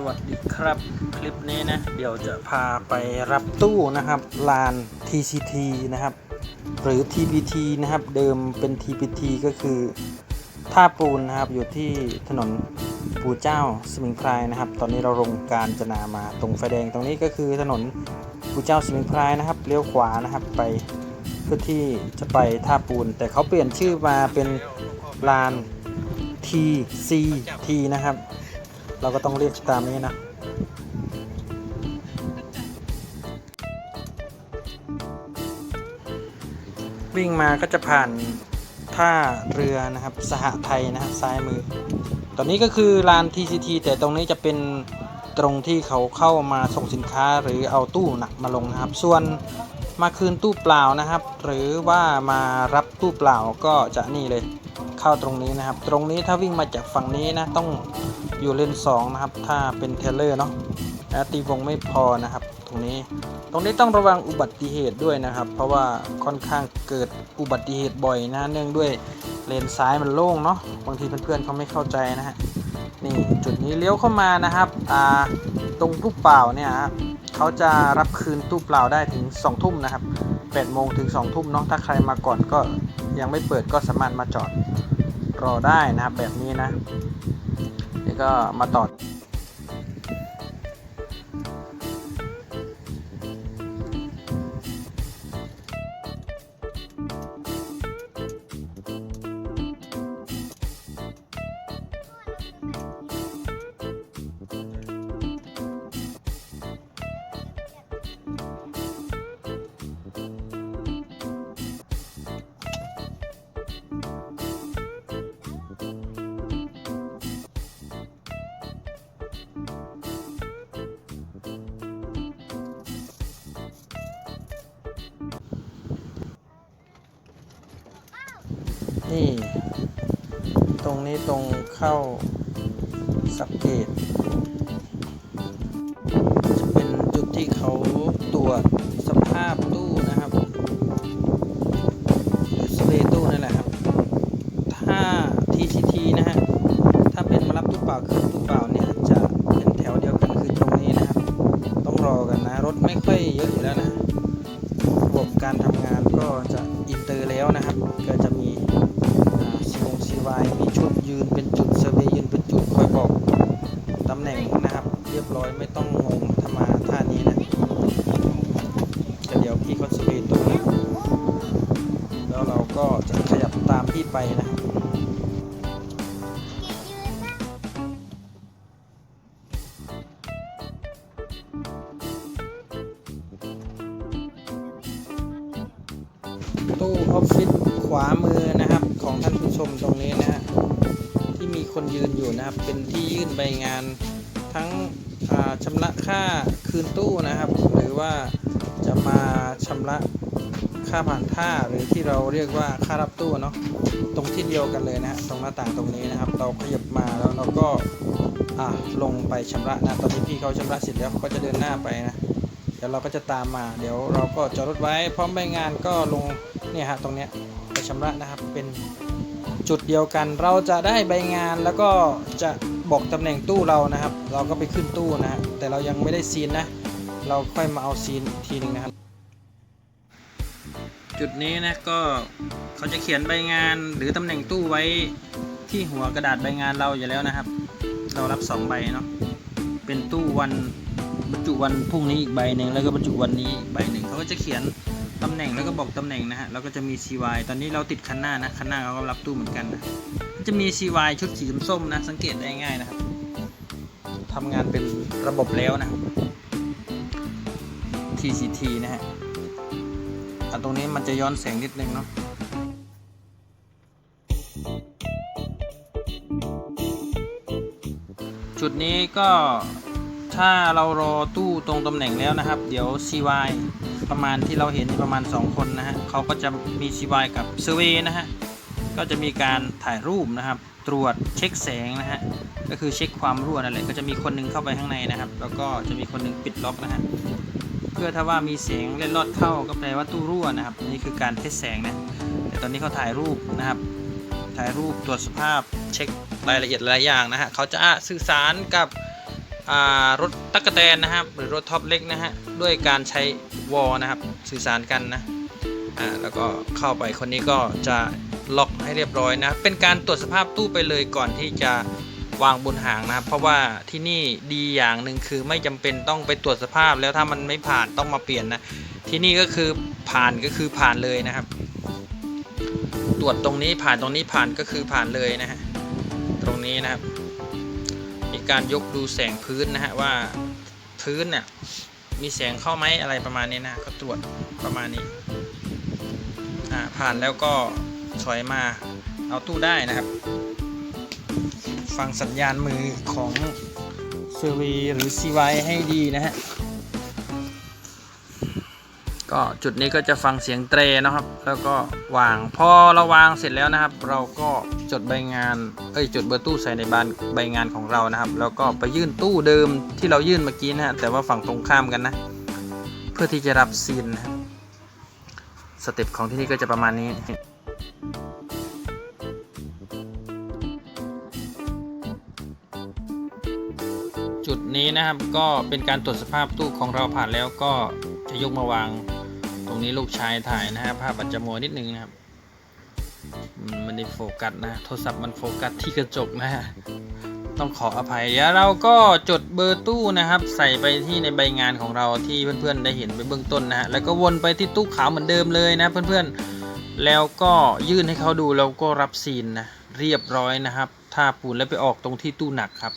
สวัสดีครับ คลิปนี้นะ เดี๋ยวจะพาไปรับตู้นะครับลาน TCT นะครับ หรือ TBT นะครับ เดิมเป็น TBT ก็คือท่าปูนนะครับอยู่ที่ถนนปู่เจ้าสมิงพรายนะครับ ตอนนี้เราลงการจนามาตรงไฟแดงตรงนี้ก็คือถนนปู่เจ้าสมิงพรายนะครับเลี้ยวขวานะครับไปเพื่อที่จะไปท่าปูน แต่เขาเปลี่ยนชื่อมาเป็นลาน TCT นะครับ เราก็ต้องเรียกตามนี้นะวิ่งมาก็จะผ่านท่าเรือนะครับ สหไทยนะครับซ้ายมือ ตอนนี้ก็คือลาน TCT แต่ตรงนี้จะเป็นตรงที่เขาเข้ามาส่งสินค้าหรือเอาตู้หนักมาลงนะครับ ส่วนมาคืนตู้เปล่านะครับ หรือว่ามารับตู้เปล่าก็จะนี่เลย เข้าตรงนี้นะครับ ตรงนี้ถ้าวิ่งมาจากฝั่งนี้นะต้องอยู่เลน2นะครับ ถ้าเป็นเทเลอร์เนาะนะตีวงไม่พอนะครับ ตรงนี้ตรงนี้ต้องระวังอุบัติเหตุด้วยนะครับ เพราะว่าค่อนข้างเกิดอุบัติเหตุบ่อยนะเนื่องด้วยเลนซ้ายมันโล่งเนาะบางทีเพื่อนๆเขาไม่เข้าใจนะฮะนี่จุดนี้เลี้ยวเข้ามานะครับอ่าตรงตู้เปล่าเนี่ยฮะเขาจะรับคืนตู้เปล่าได้ถึง2ทุ่มนะครับ8โมงถึง2ทุ่มเนาะถ้าใครมาก่อนก็ ยังไม่เปิดก็สามารถมาจอดรอได้นะครับแบบนี้นะ แล้วก็มาต่อ นี่ ตรงนี้ตรงเข้าสังเกต จะเป็นจุดที่เขาตรวจสภาพตู้นะครับหรือสเปรตู้นั่นแหละครับ ถ้า TCT นะฮะ ถ้าเป็นมารับตู้เปล่าคืนตู้เปล่าเนี่ยจะเป็นแถวเดียวกันคือตรงนี้นะครับ ต้องรอกันนะ รถไม่ค่อยเยอะอยู่แล้วนะ ระบบการทำงานก็จะอินเตอร์แล้วนะครับ ก็จะ ร้อยไม่ต้องงงถ้ามาท่านี้นะก็เดี๋ยวพี่เขาสเปรย์ตู้นะแล้วเราก็จะขยับตามพี่ไปนะตู้ออฟฟิศขวามือนะครับ ของท่านผู้ชมตรงนี้นะฮะที่มีคนยืนอยู่นะครับ เป็นที่ยื่นใบงานทั้ง ชำระค่าคืนตู้นะครับ หรือว่าจะมาชำระค่าผ่านท่าหรือที่เราเรียกว่าค่ารับตู้เนาะตรงที่เดียวกันเลยนะฮะตรงหน้าต่างตรงนี้นะครับ เราขยับมาแล้วเราก็อ่าลงไปชำระนะตอนนี้พี่เขาชำระเสร็จแล้วเขาก็จะเดินหน้าไปนะเดี๋ยวเราก็จะตามมา เดี๋ยวเราก็จอดรถไว้ พร้อมใบงานก็ลงเนี่ยฮะตรงเนี้ยไปชำระนะครับเป็นจุดเดียวกัน เราจะได้ใบงานแล้วก็จะ บอกตำแหน่งตู้เรานะครับ เราก็ไปขึ้นตู้นะฮะแต่เรายังไม่ได้ซีนนะ เราค่อยมาเอาซีนทีหนึ่งนะครับ จุดนี้นะก็เขาจะเขียนใบงานหรือตำแหน่งตู้ไว้ที่หัวกระดาษใบงานเราอยู่แล้วนะครับ เรารับสองใบเนาะเป็นตู้วันบรรจุวันพรุ่งนี้อีกใบหนึ่งแล้วก็บรรจุวันนี้ใบหนึ่งเขาก็จะเขียน ตำแหน่งแล้วก็บอกตำแหน่งนะฮะ แล้วก็จะมี CY ตอนนี้เราติดคันหน้านะคันหน้าเขาก็รับตู้เหมือนกันนะจะมี CY ชุดสีส้มๆนะ สังเกตได้ง่ายนะครับทำงานเป็นระบบแล้วนะ TCT นะฮะตรงนี้มันจะย้อนแสงนิดนึงเนาะจุดนี้ก็ถ้าเรารอตู้ตรงตำแหน่งแล้วนะครับ เดี๋ยว CY ประมาณที่เราเห็นประมาณ 2 คนนะฮะเขาก็จะมี CY กับ Survey นะฮะก็จะมีการถ่ายรูปนะครับ ตรวจเช็คแสงนะฮะก็คือเช็คความรั่วนั่นแหละก็จะมีคนหนึงเข้าไปข้างในนะครับ แล้วก็จะมีคนหนึงปิดล็อกนะฮะเพื่อถ้าว่ามีเสียงเล่นลอดเข้าก็แปลว่าตู้รั่วนะครับนี่คือการเทสแสงนะแต่ตอนนี้เขาถ่ายรูปนะครับถ่ายรูปตรวจสภาพเช็ครายละเอียดหลายอย่างนะฮะเขาจะสื่อสารกับรถตั๊กแตนนะครับหรือรถท็อปเล็กนะฮะด้วยการใช้ วอลนะครับ สื่อสารกันนะอ่าแล้วก็เข้าไปคนนี้ก็จะล็อกให้เรียบร้อยนะ เป็นการตรวจสภาพตู้ไปเลยก่อนที่จะวางบนหางนะครับ เพราะว่าที่นี่ดีอย่างหนึ่งคือไม่จำเป็นต้องไปตรวจสภาพแล้วถ้ามันไม่ผ่านต้องมาเปลี่ยนนะ ที่นี่ก็คือผ่านก็คือผ่านเลยนะครับ ตรวจตรงนี้ผ่านตรงนี้ผ่านก็คือผ่านเลยนะฮะตรงนี้นะครับ มีการยกดูแสงพื้นนะฮะว่าพื้นเนี่ย มีแสงเข้าไหมอะไรประมาณนี้นะก็ตรวจประมาณนี้อ่าผ่านแล้วก็ถอยมาเอาตู้ได้นะครับ ฟังสัญญาณมือของเซอร์วีหรือซีไวให้ดีนะฮะ ก็จุดนี้ก็จะฟังเสียงเตรนะครับ แล้วก็วางพอเราวางเสร็จแล้วนะครับ เราก็จดใบงานเอ้ยจดเบอร์ตู้ใส่ในบานใบงานของเรานะครับ แล้วก็ไปยื่นตู้เดิมที่เรายื่นเมื่อกี้นะฮะแต่ว่าฝั่งตรงข้ามกันนะ เพื่อที่จะรับซีนนะครับสเต็ปของที่นี่ก็จะประมาณนี้จุดนี้นะครับก็เป็นการตรวจสภาพตู้ของเราผ่านแล้วก็จะยกมาวาง ตรงนี้ลูกชายถ่ายนะฮะภาพอาจจะมัวนิดนึงนะครับมันได้โฟกัสนะ โทรศัพท์มันโฟกัสที่กระจกนะฮะต้องขออภัยเดี๋ยวเราก็จดเบอร์ตู้นะครับ ใส่ไปที่ในใบงานของเราที่เพื่อนๆได้เห็นไปเบื้องต้นนะฮะแล้วก็วนไปที่ตู้ขาวเหมือนเดิมเลยนะ เพื่อนๆแล้วก็ยื่นให้เขาดูแล้วก็รับซีนนะเรียบร้อยนะครับถ้าปูนแล้วไปออกตรงที่ตู้หนักครับ